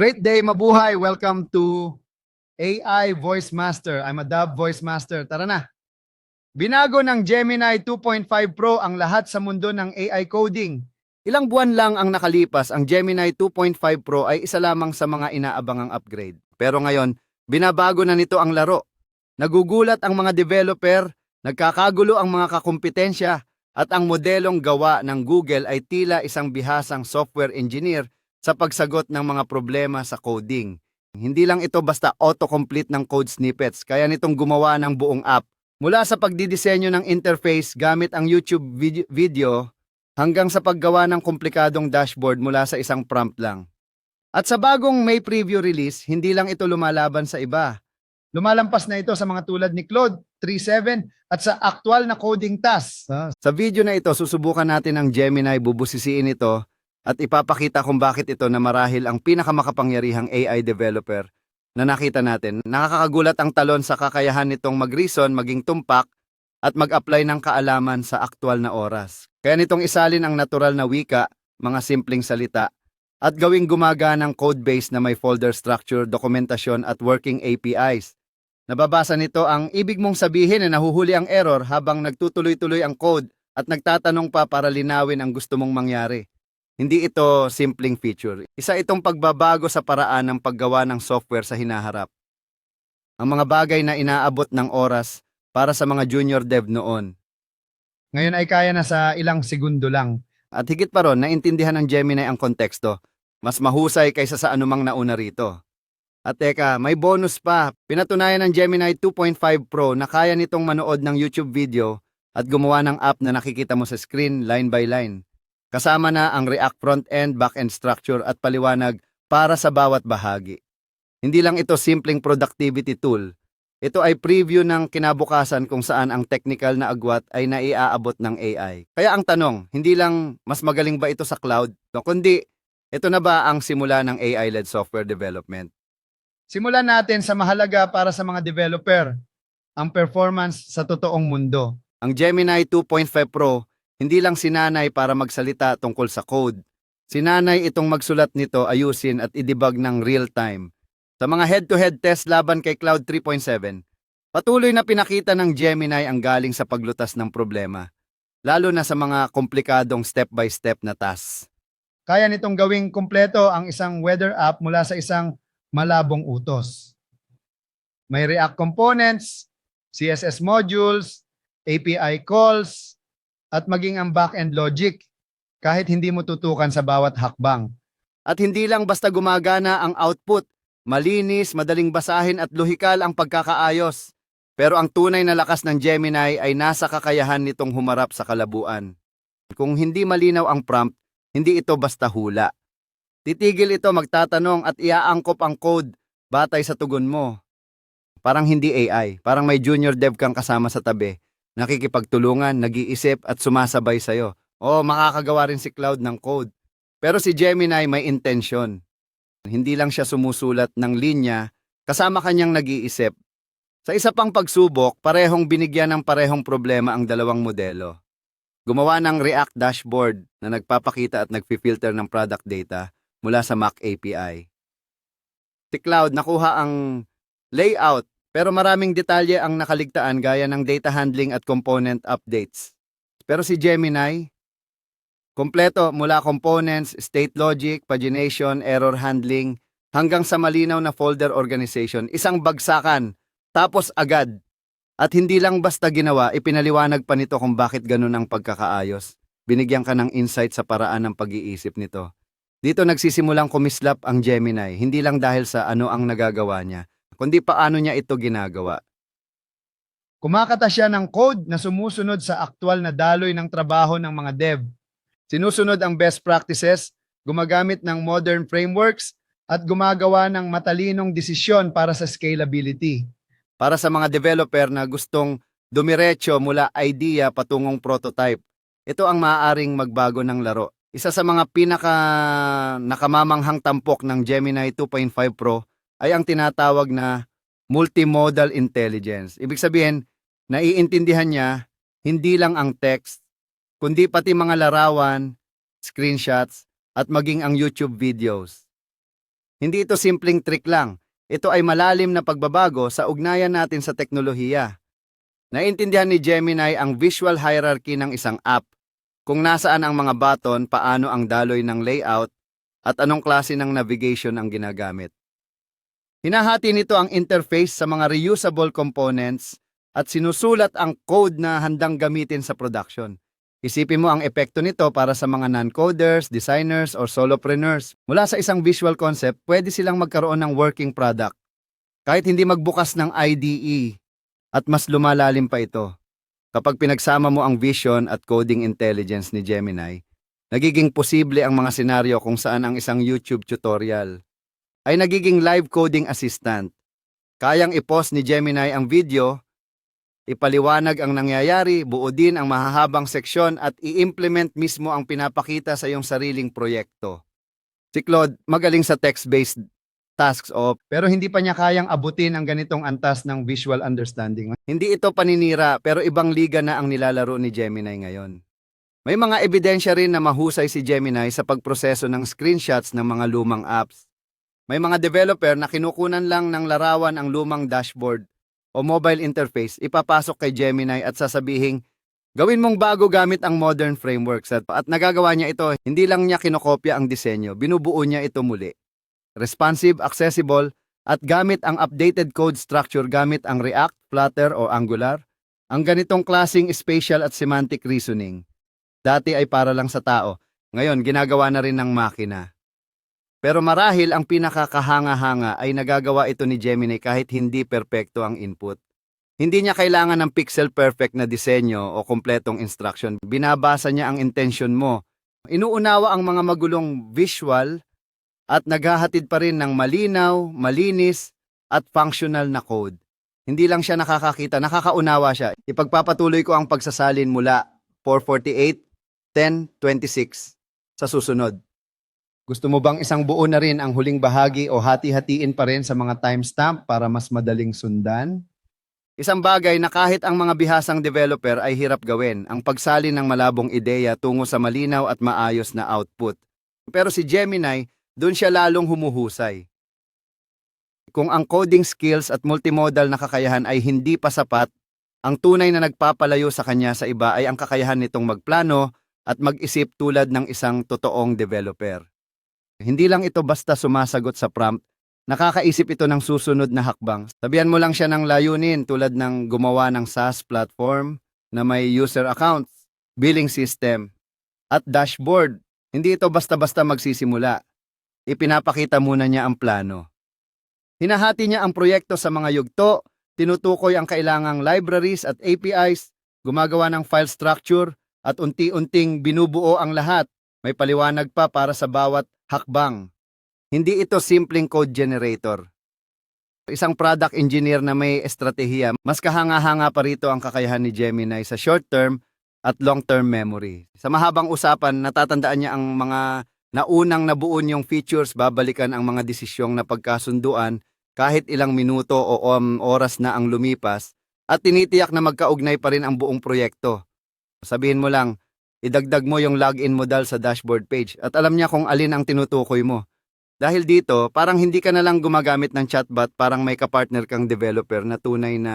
Great day, mabuhay. Welcome to AI Voice Master. I'm a Dub Voice Master. Tara na. Binago ng Gemini 2.5 Pro ang lahat sa mundo ng AI coding. Ilang buwan lang ang nakalipas, ang Gemini 2.5 Pro ay isa lamang sa mga inaabangang upgrade. Pero ngayon, binabago na nito ang laro. Nagugulat ang mga developer, nagkakagulo ang mga kakumpetensya, at ang modelong gawa ng Google ay tila isang bihasang software engineer sa pagsagot ng mga problema sa coding. Hindi lang ito basta autocomplete ng code snippets, kaya nitong gumawa ng buong app. Mula sa pagdidisenyo ng interface gamit ang YouTube vid- video hanggang sa paggawa ng komplikadong dashboard mula sa isang prompt lang. At sa bagong May preview release, hindi lang ito lumalaban sa iba. Lumalampas na ito sa mga tulad ni Claude 3.7 at sa aktual na coding task. Sa video na ito, susubukan natin ang Gemini, bubusisiin ito at ipapakita kung bakit ito na marahil ang pinakamakapangyarihang AI developer na nakita natin. Nakakagulat ang talon sa kakayahan nitong mag-reason, maging tumpak, at mag-apply ng kaalaman sa aktual na oras. Kaya nitong isalin ang natural na wika, mga simpleng salita, at gawing gumaganang code base na may folder structure, dokumentasyon at working APIs. Nababasa nito ang ibig mong sabihin na nahuhuli ang error habang nagtutuloy-tuloy ang code at nagtatanong pa para linawin ang gusto mong mangyari. Hindi ito simpleng feature. Isa itong pagbabago sa paraan ng paggawa ng software sa hinaharap. Ang mga bagay na inaabot ng oras para sa mga junior dev noon. Ngayon ay kaya na sa ilang segundo lang. At higit pa ron, naintindihan ng Gemini ang konteksto. Mas mahusay kaysa sa anumang nauna rito. At teka, may bonus pa. Pinatunayan ng Gemini 2.5 Pro na kaya nitong manood ng YouTube video at gumawa ng app na nakikita mo sa screen line by line. Kasama na ang React front-end, back-end structure at paliwanag para sa bawat bahagi. Hindi lang ito simpleng productivity tool. Ito ay preview ng kinabukasan kung saan ang technical na agwat ay naiaabot ng AI. Kaya ang tanong, hindi lang mas magaling ba ito sa cloud, kundi ito na ba ang simula ng AI-led software development? Simulan natin sa mahalaga para sa mga developer, ang performance sa totoong mundo. Ang Gemini 2.5 Pro hindi lang sinanay para magsalita tungkol sa code. Sinanay itong magsulat nito, ayusin at idebug ng real time. Sa mga head-to-head test laban kay Cloud 3.7, patuloy na pinakita ng Gemini ang galing sa paglutas ng problema, lalo na sa mga komplikadong step-by-step na tasks. Kaya nitong gawing kumpleto ang isang weather app mula sa isang malabong utos. May React components, CSS modules, API calls, at maging ang back-end logic kahit hindi mo tutukan sa bawat hakbang. At hindi lang basta gumagana ang output, malinis, madaling basahin at lohikal ang pagkakaayos. Pero ang tunay na lakas ng Gemini ay nasa kakayahan nitong humarap sa kalabuan. Kung hindi malinaw ang prompt, hindi ito basta hula. Titigil ito magtatanong at iaangkop ang code batay sa tugon mo. Parang hindi AI, parang may junior dev kang kasama sa tabi nakikipagtulungan, nag-iisip at sumasabay sa'yo. O makakagawa rin si Cloud ng code. Pero si Gemini may intention. Hindi lang siya sumusulat ng linya, kasama kanyang nag-iisip. Sa isa pang pagsubok, parehong binigyan ng parehong problema ang dalawang modelo. Gumawa ng React dashboard na nagpapakita at nagfi-filter ng product data mula sa Mac API. Si Cloud nakuha ang layout pero maraming detalye ang nakaligtaan gaya ng data handling at component updates. Pero si Gemini, kompleto mula components, state logic, pagination, error handling, hanggang sa malinaw na folder organization, isang bagsakan, tapos agad. At hindi lang basta ginawa, ipinaliwanag pa nito kung bakit ganun ang pagkakaayos. Binigyan ka ng insight sa paraan ng pag-iisip nito. Dito nagsisimulang kumislap ang Gemini, hindi lang dahil sa ano ang nagagawa niya, kundi paano niya ito ginagawa. Kumakata siya ng code na sumusunod sa aktwal na daloy ng trabaho ng mga dev. Sinusunod ang best practices, gumagamit ng modern frameworks, at gumagawa ng matalinong desisyon para sa scalability. Para sa mga developer na gustong dumiretso mula idea patungong prototype, ito ang maaaring magbago ng laro. Isa sa mga pinaka nakamamanghang tampok ng Gemini 2.5 Pro ay ang tinatawag na multimodal intelligence. Ibig sabihin, naiintindihan niya hindi lang ang text, kundi pati mga larawan, screenshots, at maging ang YouTube videos. Hindi ito simpleng trick lang. Ito ay malalim na pagbabago sa ugnayan natin sa teknolohiya. Naintindihan ni Gemini ang visual hierarchy ng isang app, kung nasaan ang mga button, paano ang daloy ng layout, at anong klase ng navigation ang ginagamit. Hinahati nito ang interface sa mga reusable components at sinusulat ang code na handang gamitin sa production. Isipin mo ang epekto nito para sa mga non-coders, designers, or solopreneurs. Mula sa isang visual concept, pwede silang magkaroon ng working product. Kahit hindi magbukas ng IDE at mas lumalalim pa ito. Kapag pinagsama mo ang vision at coding intelligence ni Gemini, nagiging posible ang mga senaryo kung saan ang isang YouTube tutorial ay nagiging live coding assistant. Kayang i-post ni Gemini ang video ipaliwanag ang nangyayari, buo din ang mahahabang seksyon at i-implement mismo ang pinapakita sa iyong sariling proyekto. Si Claude, magaling sa text-based tasks o Pero hindi pa niya kayang abutin ang ganitong antas ng visual understanding. hindi ito paninira pero ibang liga na ang nilalaro ni Gemini ngayon. May mga ebidensya rin na mahusay si Gemini sa pagproseso ng screenshots ng mga lumang apps. May mga developer na kinukunan lang ng larawan ang lumang dashboard o mobile interface, ipapasok kay Gemini at sasabihing, gawin mong bago gamit ang modern frameworks at, at nagagawa niya ito, hindi lang niya kinokopya ang disenyo, binubuo niya ito muli. Responsive, accessible, at gamit ang updated code structure gamit ang React, Flutter o Angular, ang ganitong klasing spatial at semantic reasoning. Dati ay para lang sa tao, ngayon ginagawa na rin ng makina. Pero marahil ang pinakakahanga-hanga ay nagagawa ito ni Gemini kahit hindi perpekto ang input. Hindi niya kailangan ng pixel perfect na disenyo o kompletong instruction. Binabasa niya ang intention mo. Inuunawa ang mga magulong visual at naghahatid pa rin ng malinaw, malinis at functional na code. Hindi lang siya nakakakita, nakakaunawa siya. Ipagpapatuloy ko ang pagsasalin mula 448, 10, 26 sa susunod. Gusto mo bang isang buo na rin ang huling bahagi o hati-hatiin pa rin sa mga timestamp para mas madaling sundan? Isang bagay na kahit ang mga bihasang developer ay hirap gawin, ang pagsalin ng malabong ideya tungo sa malinaw at maayos na output. Pero si Gemini, doon siya lalong humuhusay. Kung ang coding skills at multimodal na kakayahan ay hindi pa sapat, ang tunay na nagpapalayo sa kanya sa iba ay ang kakayahan nitong magplano at mag-isip tulad ng isang totoong developer. Hindi lang ito basta sumasagot sa prompt, nakakaisip ito ng susunod na hakbang. Sabihan mo lang siya ng layunin tulad ng gumawa ng SaaS platform na may user accounts, billing system, at dashboard. Hindi ito basta-basta magsisimula. Ipinapakita muna niya ang plano. Hinahati niya ang proyekto sa mga yugto, tinutukoy ang kailangang libraries at APIs, gumagawa ng file structure, at unti-unting binubuo ang lahat. May paliwanag pa para sa bawat hakbang. Hindi ito simpleng code generator. Isang product engineer na may estratehiya, mas kahanga-hanga pa rito ang kakayahan ni Gemini sa short-term at long-term memory. Sa mahabang usapan, natatandaan niya ang mga naunang nabuo niyong features, babalikan ang mga desisyong na pagkasunduan kahit ilang minuto o um, oras na ang lumipas at tinitiyak na magkaugnay pa rin ang buong proyekto. Sabihin mo lang, idagdag mo yung login mo dal sa dashboard page at alam niya kung alin ang tinutukoy mo. Dahil dito, parang hindi ka na lang gumagamit ng chatbot, parang may kapartner kang developer na tunay na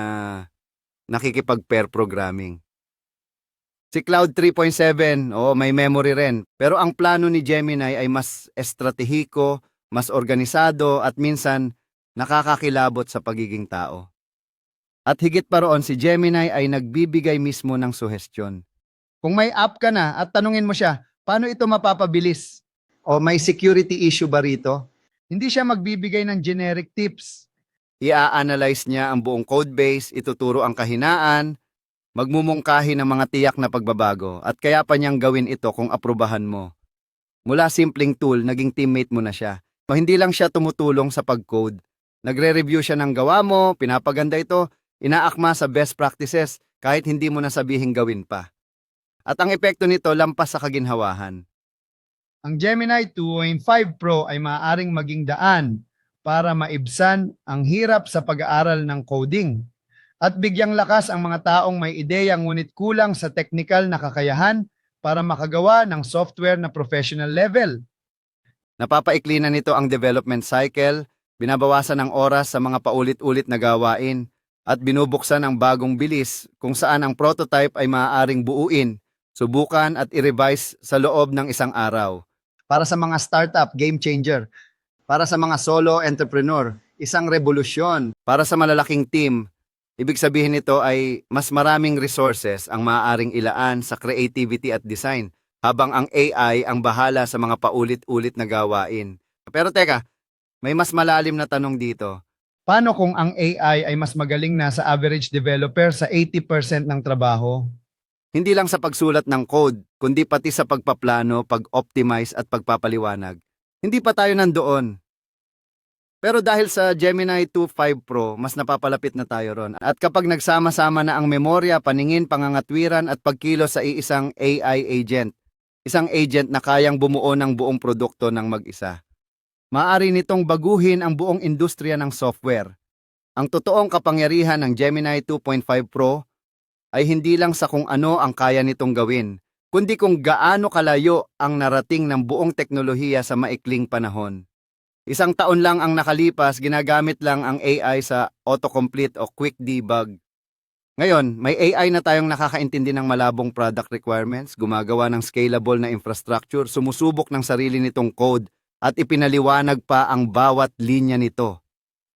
nakikipag-pair programming. Si Cloud 3.7, oo, may memory rin. Pero ang plano ni Gemini ay mas estratehiko, mas organisado at minsan nakakakilabot sa pagiging tao. At higit pa roon, si Gemini ay nagbibigay mismo ng suhestyon. Kung may app ka na at tanungin mo siya, paano ito mapapabilis? O may security issue ba rito? Hindi siya magbibigay ng generic tips. Ia-analyze niya ang buong codebase, ituturo ang kahinaan, magmumungkahi ng mga tiyak na pagbabago at kaya pa niyang gawin ito kung aprubahan mo. Mula simpleng tool, naging teammate mo na siya. Hindi lang siya tumutulong sa pag-code. Nagre-review siya ng gawa mo, pinapaganda ito, inaakma sa best practices kahit hindi mo nasabihing gawin pa. At ang epekto nito lampas sa kaginhawahan. Ang Gemini 2.5 Pro ay maaaring maging daan para maibsan ang hirap sa pag-aaral ng coding at bigyang lakas ang mga taong may ideya ngunit kulang sa technical na kakayahan para makagawa ng software na professional level. Napapaikli na nito ang development cycle, binabawasan ang oras sa mga paulit-ulit na gawain, at binubuksan ang bagong bilis kung saan ang prototype ay maaaring buuin, subukan at i-revise sa loob ng isang araw. Para sa mga startup, game changer. Para sa mga solo entrepreneur, isang revolusyon. Para sa malalaking team, ibig sabihin nito ay mas maraming resources ang maaaring ilaan sa creativity at design, habang ang AI ang bahala sa mga paulit-ulit na gawain. Pero teka, may mas malalim na tanong dito. Paano kung ang AI ay mas magaling na sa average developer sa 80% ng trabaho? Hindi lang sa pagsulat ng code, kundi pati sa pagpaplano, pag-optimize at pagpapaliwanag. Hindi pa tayo nandoon. Pero dahil sa Gemini 2.5 Pro, mas napapalapit na tayo ron. At kapag nagsama-sama na ang memorya, paningin, pangangatwiran at pagkilos sa iisang AI agent, isang agent na kayang bumuo ng buong produkto ng mag-isa. Maari nitong baguhin ang buong industriya ng software. Ang totoong kapangyarihan ng Gemini 2.5 Pro ay hindi lang sa kung ano ang kaya nitong gawin, kundi kung gaano kalayo ang narating ng buong teknolohiya sa maikling panahon. Isang taon lang ang nakalipas, ginagamit lang ang AI sa autocomplete o quick debug. Ngayon, may AI na tayong nakakaintindi ng malabong product requirements, gumagawa ng scalable na infrastructure, sumusubok ng sarili nitong code, at ipinaliwanag pa ang bawat linya nito.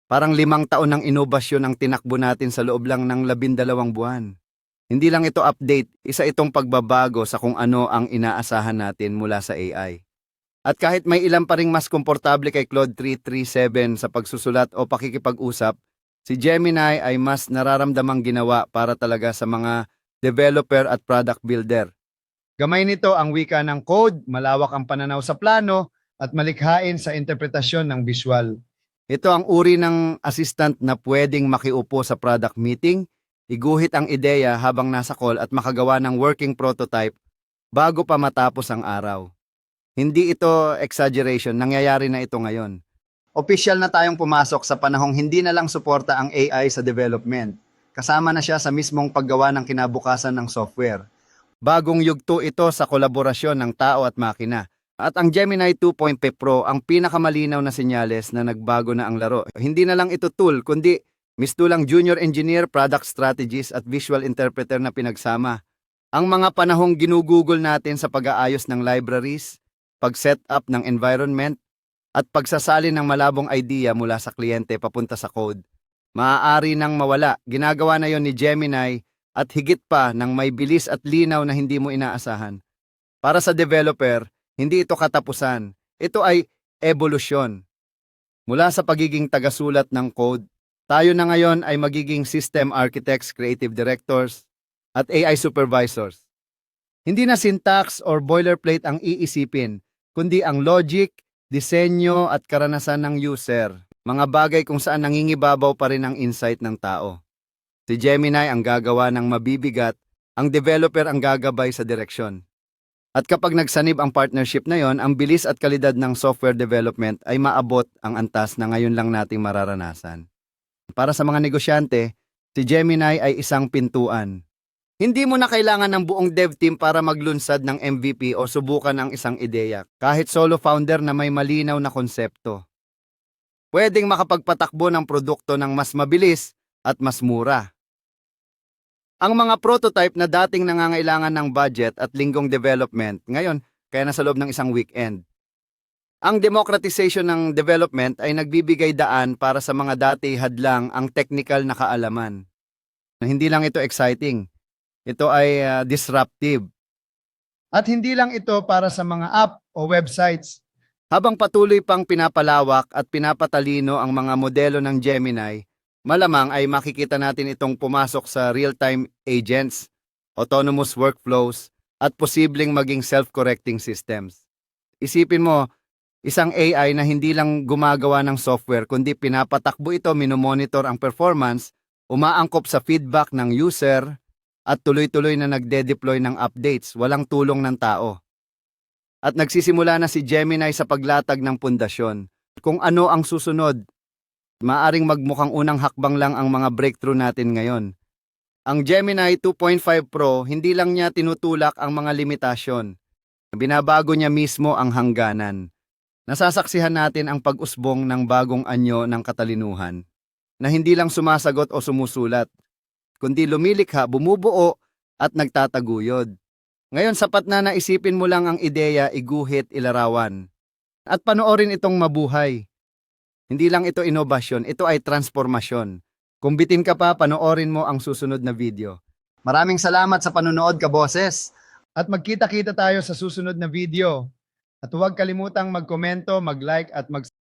Parang limang taon ng inobasyon ang tinakbo natin sa loob lang ng labindalawang buwan. Hindi lang ito update, isa itong pagbabago sa kung ano ang inaasahan natin mula sa AI. At kahit may ilan pa ring mas komportable kay Claude 337 sa pagsusulat o pakikipag-usap, si Gemini ay mas nararamdamang ginawa para talaga sa mga developer at product builder. Gamay nito ang wika ng code, malawak ang pananaw sa plano, at malikhain sa interpretasyon ng visual. Ito ang uri ng assistant na pwedeng makiupo sa product meeting, iguhit ang ideya habang nasa call at makagawa ng working prototype bago pa matapos ang araw. Hindi ito exaggeration, nangyayari na ito ngayon. Official na tayong pumasok sa panahong hindi na lang suporta ang AI sa development. Kasama na siya sa mismong paggawa ng kinabukasan ng software. Bagong yugto ito sa kolaborasyon ng tao at makina. At ang Gemini 2.5 Pro ang pinakamalinaw na senyales na nagbago na ang laro. Hindi na lang ito tool, kundi mistulang junior engineer, product strategist at visual interpreter na pinagsama. Ang mga panahong ginugugol natin sa pag-aayos ng libraries, pag-set up ng environment, at pagsasali ng malabong idea mula sa kliyente papunta sa code. Maaari nang mawala, ginagawa na yon ni Gemini at higit pa ng may bilis at linaw na hindi mo inaasahan. Para sa developer, hindi ito katapusan. Ito ay evolusyon. Mula sa pagiging tagasulat ng code, tayo na ngayon ay magiging system architects, creative directors, at AI supervisors. Hindi na syntax or boilerplate ang iisipin, kundi ang logic, disenyo at karanasan ng user. Mga bagay kung saan nangingibabaw pa rin ang insight ng tao. Si Gemini ang gagawa ng mabibigat, ang developer ang gagabay sa direksyon. At kapag nagsanib ang partnership na yon, ang bilis at kalidad ng software development ay maabot ang antas na ngayon lang nating mararanasan. Para sa mga negosyante, si Gemini ay isang pintuan. Hindi mo na kailangan ng buong dev team para maglunsad ng MVP o subukan ang isang ideya, kahit solo founder na may malinaw na konsepto. Pwedeng makapagpatakbo ng produkto ng mas mabilis at mas mura. Ang mga prototype na dating nangangailangan ng budget at linggong development, ngayon kaya nasa loob ng isang weekend. Ang democratization ng development ay nagbibigay daan para sa mga dati hadlang ang technical na kaalaman. Hindi lang ito exciting, ito ay ah, disruptive. At hindi lang ito para sa mga app o websites. Habang patuloy pang pinapalawak at pinapatalino ang mga modelo ng Gemini, malamang ay makikita natin itong pumasok sa real-time agents, autonomous workflows, at posibleng maging self-correcting systems. Isipin mo, isang AI na hindi lang gumagawa ng software kundi pinapatakbo ito, minomonitor ang performance, umaangkop sa feedback ng user, at tuloy-tuloy na nagde-deploy ng updates, walang tulong ng tao. At nagsisimula na si Gemini sa paglatag ng pundasyon. Kung ano ang susunod, maaring magmukhang unang hakbang lang ang mga breakthrough natin ngayon. Ang Gemini 2.5 Pro, hindi lang niya tinutulak ang mga limitasyon. Binabago niya mismo ang hangganan. Nasasaksihan natin ang pag-usbong ng bagong anyo ng katalinuhan na hindi lang sumasagot o sumusulat, kundi lumilikha, bumubuo at nagtataguyod. Ngayon sapat na naisipin mo lang ang ideya, iguhit, ilarawan. At panoorin itong mabuhay. Hindi lang ito inobasyon, ito ay transformasyon. Kung bitin ka pa, panoorin mo ang susunod na video. Maraming salamat sa panonood ka, boses. At magkita-kita tayo sa susunod na video. At huwag kalimutang magkomento, mag-like at mag